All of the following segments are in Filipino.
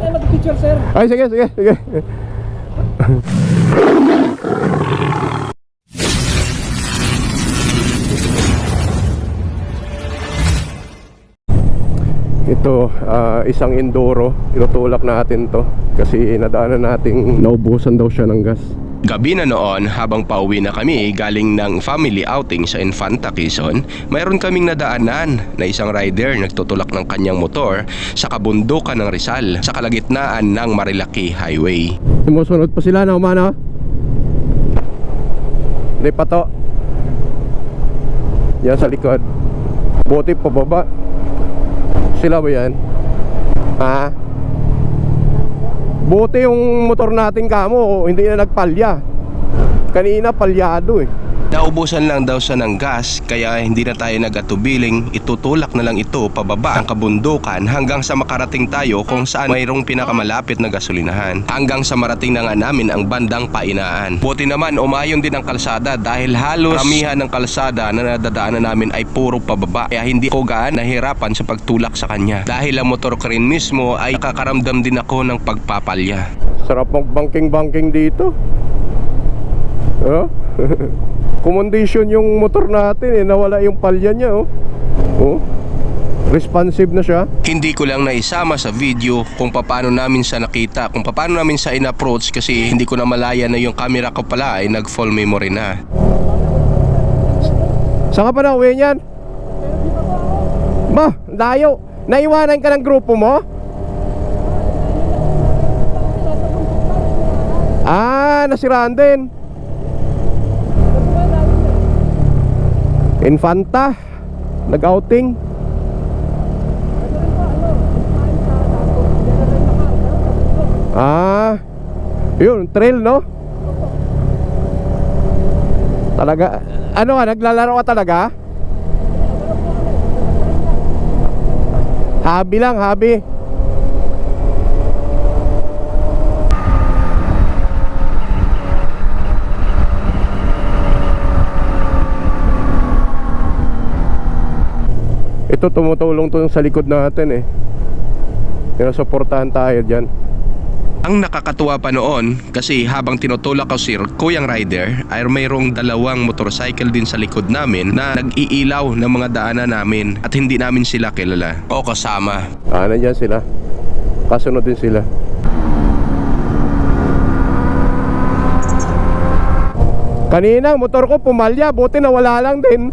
Ay, mag-picture, sir. Ay, sige, sige, sige. Ito, ah, isang enduro. Tinutulak natin to. Kasi nadaanan nating naubusan daw siya ng gas. Gabi na noon habang pauwi na kami galing ng family outing sa Infanta Quezon, mayroon kaming nadaanan na isang rider nagtutulak ng kanyang motor sa kabundukan ng Rizal sa kalagitnaan ng Marilaki Highway. Sumusunod pa sila na umano. Hindi pa to. Yan sa likod. Buti pababa. Sila ba yan? Ha? Buti yung motor natin kamo, hindi na nagpalya. Kanina palyado eh. Naubusan lang daw siya ng gas kaya hindi na tayo nagatubiling itutulak na lang ito pababa ang kabundukan hanggang sa makarating tayo kung saan mayroong pinakamalapit na gasolinahan. Hanggang sa marating na nga namin ang bandang painaan. Buti naman umayon din ang kalsada dahil halos ramihan ng kalsada na nadadaanan namin ay puro pababa kaya hindi ko gaan nahirapan sa pagtulak sa kanya. Dahil ang motor ko rin mismo ay nakakaramdam din ako ng pagpapalya. Sarap mag-banking-banking dito. Oh? Kumondisyon yung motor natin eh, nawala yung palya niya oh. Oh. Responsive na siya. Hindi ko lang naisama sa video kung paano namin siya nakita, kung paano namin siya in-approach kasi hindi ko na malaya na yung camera ko pala ay nag-full memory na. Saan ka pa na uwi niyan? Ma, layo. Naiwanan ka ng grupo mo? Ah, nasiraan din. Infanta. Nag-outing. Ah, yun, trail no? Talaga, ano ka, naglalaro ka talaga? Habi lang, habi. Ito tumutulong to sa likod natin eh. Kaya suportahan tayo dyan. Ang nakakatuwa pa noon kasi habang tinutulak ko si Kuyang Rider ay mayroong dalawang motorcycle din sa likod namin na nag-iilaw ng mga daanan namin at hindi namin sila kilala o kasama. Ah, nandyan sila. Kasunod din sila. Kanina, motor ko pumalya. Buti nawala lang din.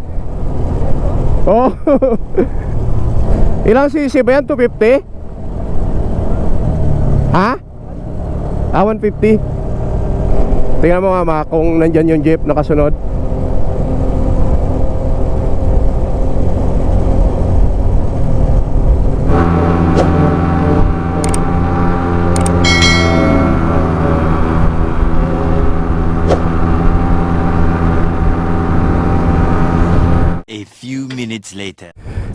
Oh. Ilang cc ba yan? 250? Ha? Ah, 150? Tingnan mo nga ma, kung nandyan yung jeep nakasunod.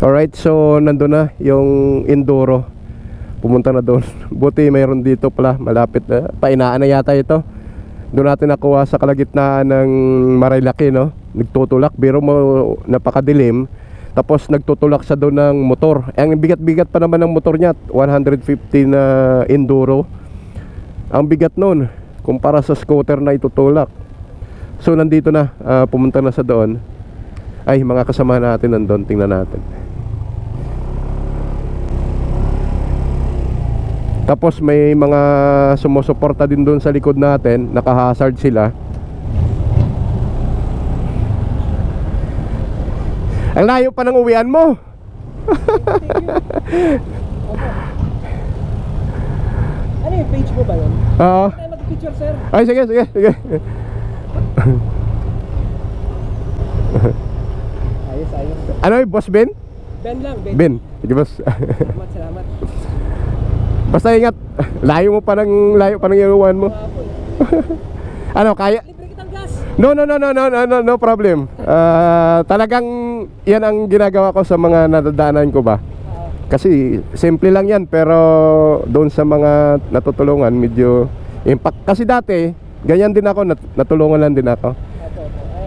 Alright, so nandun na yung Enduro. Pumunta na doon. Buti mayroon dito pala, malapit na. Painaan na yata ito. Doon natin nakuha sa kalagitnaan ng Marilaki, no? Nagtutulak, biro mo napakadilim. Tapos nagtutulak sa doon ng motor. Ang bigat-bigat pa naman ng motor niya, 150 na Enduro. Ang bigat noon, kumpara sa scooter na itutulak. So nandito na, ah, pumunta na sa doon. Ay, mga kasama natin nandun, tingnan natin. Tapos may mga sumusuporta din doon sa likod natin, naka-hazard sila. Ang layo pa ng uwian mo. Ano yung page mo ba yun? Oo. Ay, mag-picture, sir. Ay, sige, sige, sige. Ayos, ayos. Ano yung boss Ben? Ben lang, Ben. Ben. Sige, boss. Salamat, salamat. Basta ingat. Layo mo pa ng layo pa ng iuwan mo. Ano, kaya. No, no, no, no, no, no, no, no problem. Ah, talagang yan ang ginagawa ko sa mga nadadaanan ko ba. Kasi simple lang yan pero doon sa mga natutulungan medyo impact. Kasi dati, ganyan din ako, nat- natulungan lang din ako.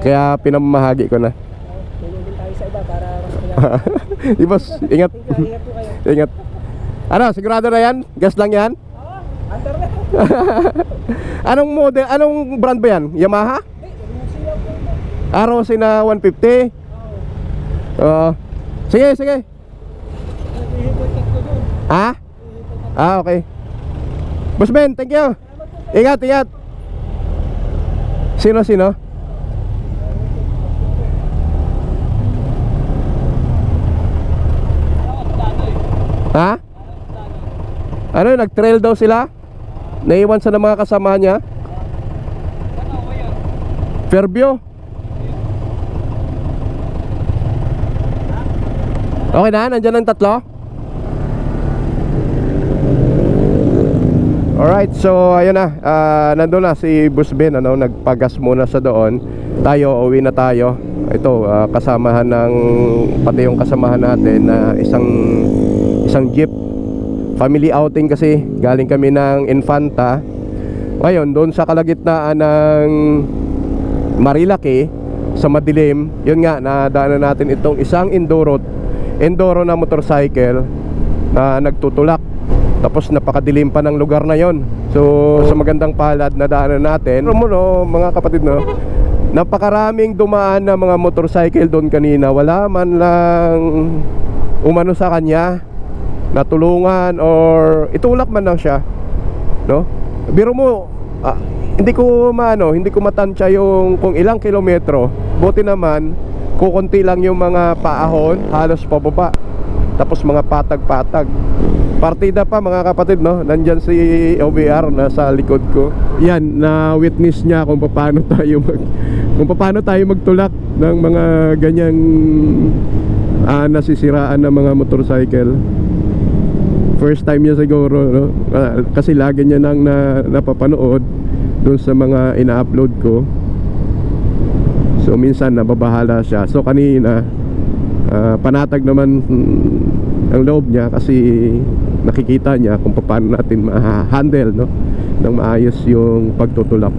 Kaya pinamamahagi ko na. tulong din tayo sa iba para mas kaya. Di boss, ingat. Thank you, ingat po kayo. ingat. Ano, sigurado na yan? Gas lang yan? Under na. Anong model, anong brand ba yan? Yamaha? Ah, na 150? Oo. sige, sige. Ha? Ah, okay. Boss Ben, thank you. Ingat, ingat. Sino, sino? Ha? Ano, nag-trail daw sila? Naiwan sa ng mga kasama niya? Fairview? Okay na, nandyan ang tatlo? Alright, so ayun na, ah, nandun na si Boss Ben, ano, nagpagas muna sa doon. Tayo, uwi na tayo. Ito, ah, kasamahan ng, pati yung kasamahan natin na isang, isang jeep. Family outing kasi, galing kami ng Infanta. Ngayon, doon sa kalagitnaan ng Marilaki, sa madilim, yun nga, nadaanan natin itong isang enduro, enduro na motorcycle na nagtutulak tapos napakadilim pa ng lugar na yon. So sa magandang palad na daanan natin, mo no, mga kapatid no, napakaraming dumaan na mga motorcycle doon kanina. Wala man lang umano sa kanya natulungan or itulak man lang siya. No? Biro mo, ah, hindi ko maano, hindi ko matansya yung kung ilang kilometro. Buti naman, kukunti lang yung mga paahon, halos pababa. Tapos mga patag-patag. Partida pa mga kapatid no. Nandyan si OBR nasa likod ko. Yan, na witness niya kung paano tayo mag kung paano tayo magtulak ng mga ganyang ah, nasisiraan ng mga motorcycle. First time niya siguro no. Ah, kasi lagi niya nang na, napapanood doon sa mga ina-upload ko. So minsan nababahala siya. So kanina ah, panatag naman mm, ang loob niya kasi nakikita niya kung paano natin ma-handle no ng maayos yung pagtutulak.